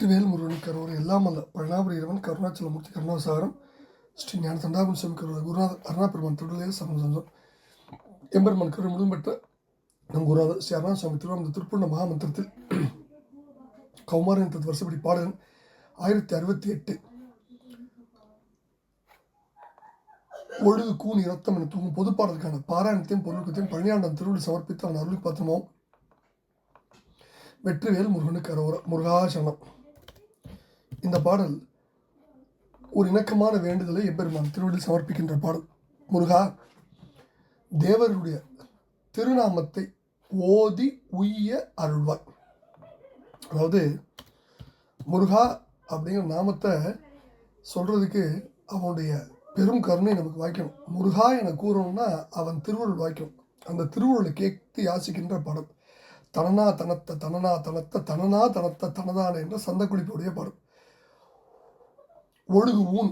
வெற்றிவேல் முருகன் கரூர் எல்லாம் அல்ல. பழனாபுரி இறைவன் கருணாச்சலமூர்த்தி கருணாசாரம் ஸ்ரீ ஞான தண்டாபுரம் சுவாமி கரூர் குருநாதர் அருணாபெருமான் திருடலே சரணம் சஞ்சம் எம்பெருமான் கருவர் முழுதும் பெற்ற நம் குருநாதர் ஸ்ரீ அருணா சுவாமி திருவாமந்த திருப்பூர்ண மகாமந்திரத்தில் கௌமாரன் தத் வருஷப்படி பாடகன் ஆயிரத்தி அறுபத்தி எட்டு. ஒழுகு கூன் இரத்தம் என தூங்கும் பொது பாடலுக்கான பாராயணத்தையும் பொருளுக்கத்தையும் பழனியாண்டம் திருவிழி சமர்ப்பித்து அவன் அருள் பாத்திரமாவும் வெற்றிவேல் முருகனுக்கு அரோர முருகாசனம் இந்த பாடல் ஒரு இணக்கமான வேண்டுதலை எப்பெருமான் திருவடியில் சமர்ப்பிக்கின்ற பாடல். முருகா தேவருடைய திருநாமத்தை ஓதி உய்ய அருள்வாய். அதாவது முருகா அப்படிங்கிற நாமத்தை சொல்கிறதுக்கு அவனுடைய பெரும் கருணை நமக்கு வாய்க்கணும். முருகா என கூறணும்னா அவன் திருவுருள் வாய்க்கணும். அந்த திருவுருளை கேட்டு யாசிக்கின்ற படம் தனனா தனத்த தனனா தனத்த தனனா தனத்த தனதான என்ற சந்தக்குளிப்புடைய படம் ஒழுகு ஊன்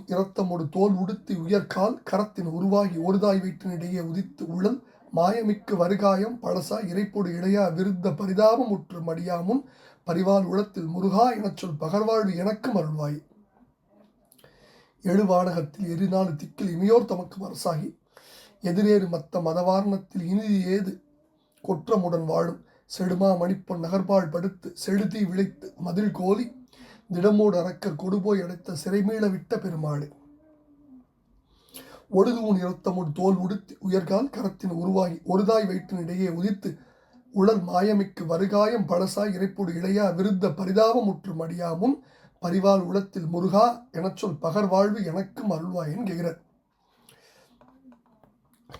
ஒரு தோல் உடுத்தி உயர்கால் கரத்தின் உருவாகி ஒருதாய் வீட்டினிடையே உதித்து உள்ளம் மாயமிக்கு வருகாயம் பழசா இறைப்போடு இடையா விருத்த பரிதாபம் உற்று மடியாமுன் பரிவால் உளத்தில் முருகா எனச் சொல் பகர்வாழ்வு எனக்கும் அருள்வாய். எழுவாடகத்தில் எரிநாலு திக்கில் இமையோர் தமக்கு அரசாகி எதிரேறு மத்த மதவாரணத்தில் இனிதி ஏது? கொற்றமுடன் வாழும் செடுமா மணிப்பொன் நகர்பால் படுத்து செழுதி விளைத்து மதில் கோலி திடமோடு அறக்க கொடுபோய் அடைத்த சிறைமீள விட்ட பெருமாளே. ஒடுகுமுன் இரத்தமுன் தோல் உடுத்தி உயர்கால் கரத்தின் உருவாகி ஒருதாய் வயிற்றின் இடையே உதித்து உடல் மாயமிக்கு வருகாயம் பழசாய் இறைப்போடு இளையா விருத்த பரிதாபமுற்று மடியாமும் பரிவால் உளத்தில் முருகா எனச் சொல் பகர் வாழ்வு எனக்கும் அருள்வாய் என்கிறார்.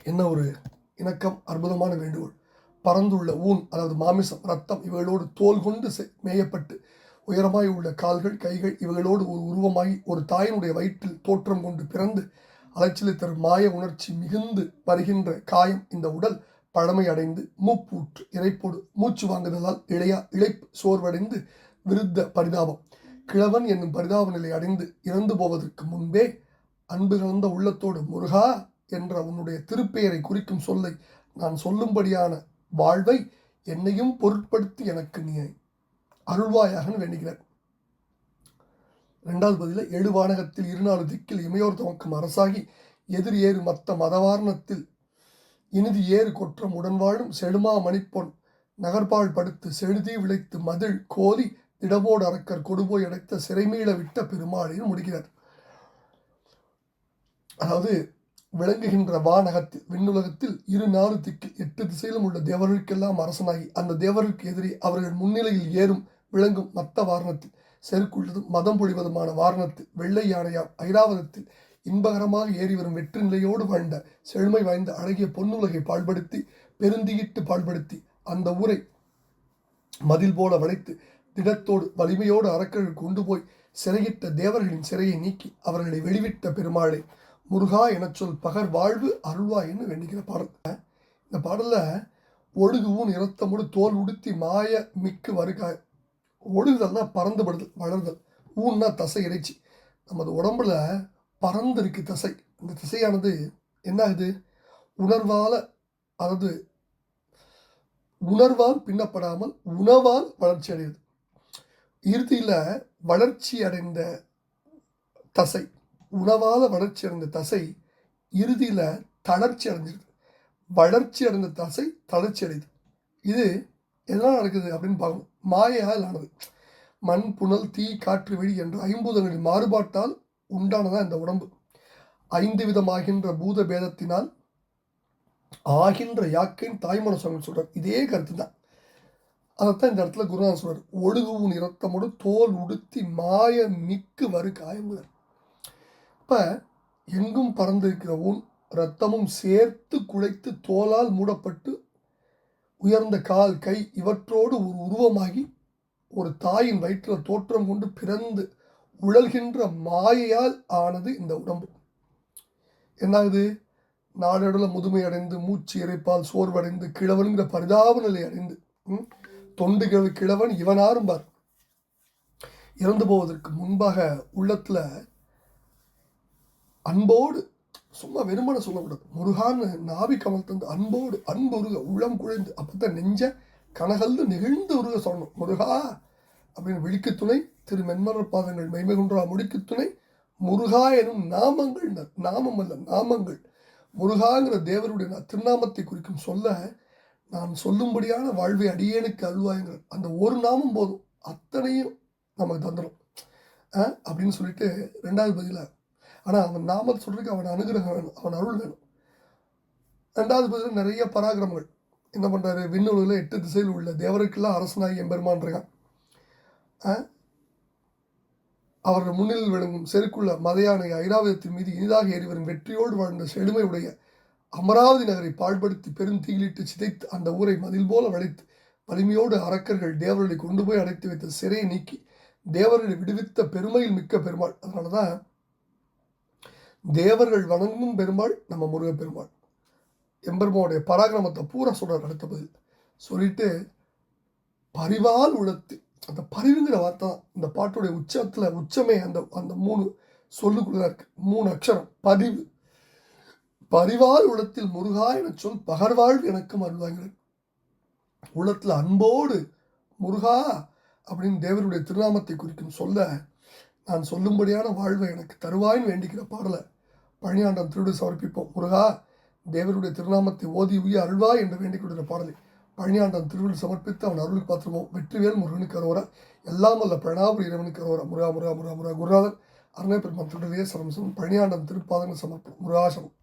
என்ன ஒரு இணக்கம் அற்புதமான வேண்டுகோள். பறந்துள்ள ஊன் அதாவது மாமிசம் ரத்தம் இவைகளோடு தோல் கொண்டு செ- மேயப்பட்டு உயரமாய் உள்ள கால்கள் கைகள் இவைகளோடு ஒரு உருவமாகி ஒரு தாயினுடைய வயிற்றில் தோற்றம் கொண்டு பிறந்து அலைச்சலை தரும் மாய உணர்ச்சி மிகுந்து வருகின்ற காயம் இந்த உடல் பழமை அடைந்து மூப்பூற்று இறைப்போடு மூச்சு வாங்குதலால் இளையா இழைப்பு சோர்வடைந்து விருத்த பரிதாபம். கிழவன் என்னும் பரிதாப நிலை அடைந்து இறந்து போவதற்கு முன்பே அன்பு கலந்த உள்ளத்தோடு முருகா என்ற உன்னுடைய திருப்பெயரை குறிக்கும் சொல்லை நான் சொல்லும்படியான வாழ்வை என்னையும் பொருட்படுத்தி எனக்கு நீ அருள்வாயாகன்னு வேண்டுகிறார் ரெண்டாவது பதில எழுவானகத்தில் இருநாலு திக்கில் இமையோர் தமக்கும் அரசாகி எதிர் ஏறு மத்த மதவாரணத்தில் இனிது ஏறு கொற்றம் உடன் வாழும் செழுமா மணிப்பொன் நகர்பால் படுத்து செழுதி விளைத்து மதில் கோலி திடமோடு அரக்கர் கொடுபோய் அடைத்த சிறைமீள விட்ட பெருமாளின்னு முடிக்கிறார். அதாவது விளங்குகின்ற வானகத்தில் விண்ணுலகத்தில் இரு நாலு திக்கில் எட்டு திசையிலும் உள்ள தேவர்களுக்கெல்லாம் அரசனாகி அந்த தேவர்களுக்கு எதிரே அவர்கள் முன்னிலையில் ஏறும் விளங்கும் மத்த வாரணத்தில் செருக்குள்ளதும் மதம் பொழிவதுமான வாரணத்தில் வெள்ளை யானையாம் ஐராவதத்தில் இன்பகரமாக ஏறி வரும் வெற்றி நிலையோடு வாழ்ந்த செழுமை வாய்ந்த அழகிய பொன்னுலகை பாழ்படுத்தி பெருந்தியிட்டு பாழ்படுத்தி அந்த ஊரை மதில் போல வளைத்து திடத்தோடு வலிமையோடு அறக்கர்கள் கொண்டு போய் சிறையிட்ட தேவர்களின் சிறையை நீக்கி அவர்களை வெளிவிட்ட பெருமாளே முருகா எனச் சொல் பகர் வாழ்வு அருள்வாயின்னு வேண்டிக்கிற பாடல். இந்த பாடலில் ஒழுகுவும் இரத்தமோடு தோல் உடுத்தி மாய மிக்கு வருகாய் ஒழுகுதல்னா பறந்துபடுதல் வளருதல் ஊன்னா தசை இறைச்சி. நமது உடம்புல பறந்து இருக்கு தசை. இந்த திசையானது என்ன ஆகுது உணர்வால் அதாவது உணர்வால் பின்னப்படாமல் உணவால் வளர்ச்சி அடையுது. இறுதியில் வளர்ச்சி அடைந்த தசை உணவால் வளர்ச்சி அடைந்த தசை இறுதியில் தளர்ச்சி அடைஞ்சிருது. வளர்ச்சி அடைந்த தசை தளர்ச்சி அடையுது. இது எதனால் நடக்குது அப்படின்னு பார்க்கணும். மாயையால் ஆனது. மண் புனல் தீ காற்று வெடி என்ற ஐம்பூதங்களின் மாறுபாட்டால் உண்டானதான் இந்த உடம்பு. ஐந்து விதமாகின்ற பூத பேதத்தினால் ஆகின்ற யாக்கையின் தாய்மன சுவாமி சொல்கிறார் இதே கருத்து தான் அதைத்தான் இந்த இடத்துல குருநாதன் சொல்றார். ஒழுகுவும் இரத்தமோடு தோல் உடுத்தி மாய மிக்கு வரு காயங்குதல் இப்போ எங்கும் பறந்திருக்கிற ஊன் இரத்தமும் சேர்த்து குழைத்து தோலால் மூடப்பட்டு உயர்ந்த கால் கை இவற்றோடு ஒரு உருவமாகி ஒரு தாயின் வயிற்றில் தோற்றம் கொண்டு பிறந்து உழல்கின்ற மாயையால் ஆனது இந்த உடம்பு. என்னாகுது? நாளடைவில் முதுமை அடைந்து மூச்சு இறைப்பால் சோர்வடைந்து கிழவனுங்கிற பரிதாப நிலை அடைந்து தொண்டு கிழவு கிழவன் இவன் பார். இறந்து போவதற்கு முன்பாக உள்ளத்தில் அன்போடு சும்மா வெறுமனை சொல்லக்கூடாது. முருகான்னு நாவி கமல் தந்து அன்போடு அன்பு உருக உள்ளம் குழைந்து அப்போ தான் நெஞ்ச கனகல்ந்து நெகிழ்ந்து உருக சொல்லணும் முருகா அப்படின்னு விழிக்கு துணை திரு மென்மரர் பாதங்கள் மெய்மகுன்றா முடிக்கு துணை முருகா எனும் நாமங்கள் நாமம் அல்ல நாமங்கள். முருகாங்கிற தேவருடைய திருநாமத்தை குறிக்கும் சொல்ல நான் சொல்லும்படியான வாழ்வை அடியேனுக்கு அல்வாய்ங்கிற அந்த ஒரு நாமம் போதும். அத்தனையும் நமக்கு தந்துடும் அப்படின்னு சொல்லிட்டு ரெண்டாவது பதிலாக ஆனால் அவன் நாமத்தை சொல்றதுக்கு அவன் அனுகிரகம் வேணும் அவன் அருள் வேணும். ரெண்டாவது பதில் நிறைய பராக்கிரமங்கள். என்ன பண்ணுறாரு விண்ணுலகில் எட்டு திசையில் உள்ள தேவருக்கெல்லாம் அரசனாகி எம்பெருமான் இருக்கான். அவர்கள் முன்னில் விளங்கும் செருக்குள்ள மதையானை ஐராவதத்தின் மீது இனிதாக ஏறி வரும் வெற்றியோடு வாழ்ந்த செழுமையுடைய அமராவதி நகரை பாழ்படுத்தி பெருந்தீயிலிட்டு சிதைத்து அந்த ஊரை மதில் போல வளைத்து வலிமையோடு அரக்கர்கள் தேவர்களை கொண்டு போய் அடைத்து வைத்த சிறையை நீக்கி தேவர்களை விடுவித்த பெருமையில் மிக்க பெருமாள். அதனால தான் தேவர்கள் வணங்கும் பெருமாள் நம்ம முருகப்பெருமாள் எம்பெருமாவுடைய பராக்கிரமத்தை பூரா சொல்றார் அடுத்த பதில். சொல்லிட்டு பரிவால் உலத்து அந்த பரிவுங்கிற வார்த்தை தான். இந்த பாட்டுடைய உச்சத்தில் உச்சமே அந்த அந்த மூணு சொல்லுக்குள்ள இருக்குது மூணு அக்ஷரம் பதிவு. பரிவால் உலத்தில் முருகா என சொல் பகர்வாழ்வு எனக்கும் அருள்வாங்கிறார் உலத்தில் அன்போடு முருகா அப்படின்னு தேவருடைய திருநாமத்தை குறிக்கும் சொல்ல நான் சொல்லும்படியான வாழ்வை எனக்கு தருவாயின்னு வேண்டிக்கிற பாடலை பழனியாண்டம் திருடு சமர்ப்பிப்போம். முருகா தேவருடைய திருநாமத்தை ஓதி உய அருள்வா என்று வேண்டிக் கொண்டிருந்த பாடலை பழனியாண்டம் திருவில் சமர்ப்பித்து அவன் அருளுக்கு பார்த்துருவோம் வெற்றிவேல் முருகனுக்கு அரோரா எல்லாம் அல்ல பிரணாபுரி இறைவனுக்கு அரோரா. முருகா முருகா முருகா முருகா குருநாதன் அருணை பெருமான் திருடைய சரம்சம் பழனியாண்டம் திருப்பாதங்கள் சமர்ப்பம். முருகாசனம்